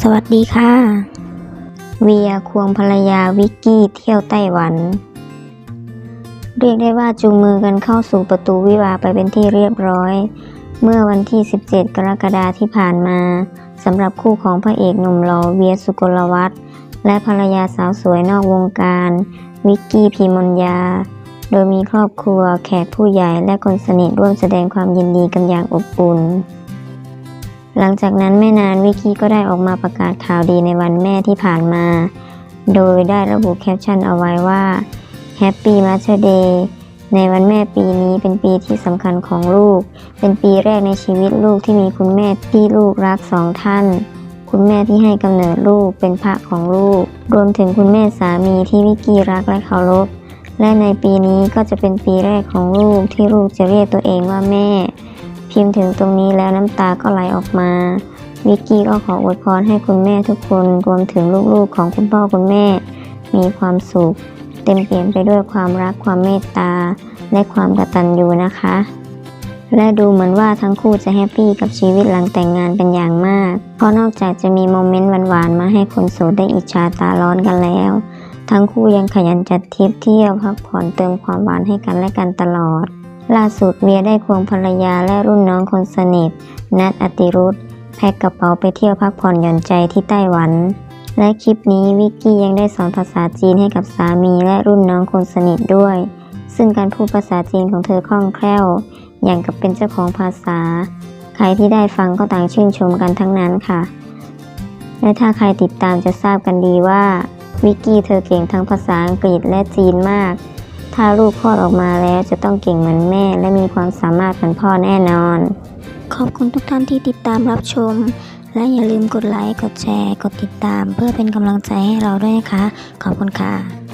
สวัสดีค่ะ เวียควงภรรยาวิกกี้เที่ยวไต้หวัน เรียกได้ว่าจูงมือกันเข้าสู่ประตูวิวาไปเป็นที่เรียบร้อย เมื่อวันที่ 17 กรกฎาคมที่ผ่านมาสำหรับคู่ของพระเอกหนุ่มหล่อเวียสุกลวัฒน์และภรรยาสาวสวยนอกวงการ วิกกี้พีมนยา โดยมีครอบครัวแขกผู้ใหญ่และคนสนิทร่วมแสดงความยินดีกันอย่างอบอุ่น หลังจากนั้นไม่นานวิกกี้ก็ได้ออกมาประกาศข่าวดีในวันแม่ที่ผ่านมา โดยได้ระบุแคปชั่นเอาไว้ว่า Happy Mother Day ในวันแม่ปีนี้เป็นปีที่สำคัญของลูก เป็นปีแรกในชีวิตลูกที่มีคุณแม่ที่ลูกรักสองท่าน คุณแม่ที่ให้กำเนิดลูกเป็นพระของลูก รวมถึงคุณแม่สามีที่วิกกี้รักและเคารพ และในปีนี้ก็จะเป็นปีแรกของลูกที่ลูกจะเรียกตัวเองว่าแม่ พิมพ์ถึงตรงนี้แล้วน้ำตาก็ไหลออกมา วิกกี้ก็ขออวยพรให้คุณแม่ทุกคนรวมถึงลูกๆของคุณพ่อคุณแม่ มีความสุข เต็มเปี่ยมไปด้วยความรักความเมตตา และความกตัญญูนะคะ และดูเหมือนว่าทั้งคู่จะแฮปปี้กับชีวิตหลังแต่งงานเป็นอย่างมาก เพราะนอกจากจะมีโมเมนต์หวานๆมาให้คนโสดได้อิจฉาตาร้อนกันแล้ว ทั้งคู่ยังขยันจัดทริปเที่ยวพักผ่อนเติมความหวานให้กันและกันตลอด ล่าสุดเวียได้ควงภรรยาและรุ่นน้องคนสนิท นัทอติรุธแพ็คกระเป๋าไปเที่ยวพักผ่อนหย่อนใจที่ไต้หวัน และคลิปนี้วิกกี้ยังได้สอนภาษาจีนให้กับสามีและรุ่นน้องคนสนิทด้วย ซึ่งการพูดภาษาจีนของเธอคล่องแคล่ว อย่างกับเป็นเจ้าของภาษา ใครที่ได้ฟังก็ต่างชื่นชมกันทั้งนั้นค่ะ และถ้าใครติดตามจะทราบกันดีว่าวิกกี้เธอเก่งทั้งภาษาอังกฤษและจีนมาก ถ้าลูกคลอดออกมาแล้วจะต้องเก่งเหมือนแม่ และมีความสามารถเหมือนพ่อแน่นอน ขอบคุณทุกท่านที่ติดตามรับชม และอย่าลืมกดไลค์ กดแชร์ กดติดตาม เพื่อเป็นกำลังใจให้เราด้วยนะคะ ขอบคุณค่ะ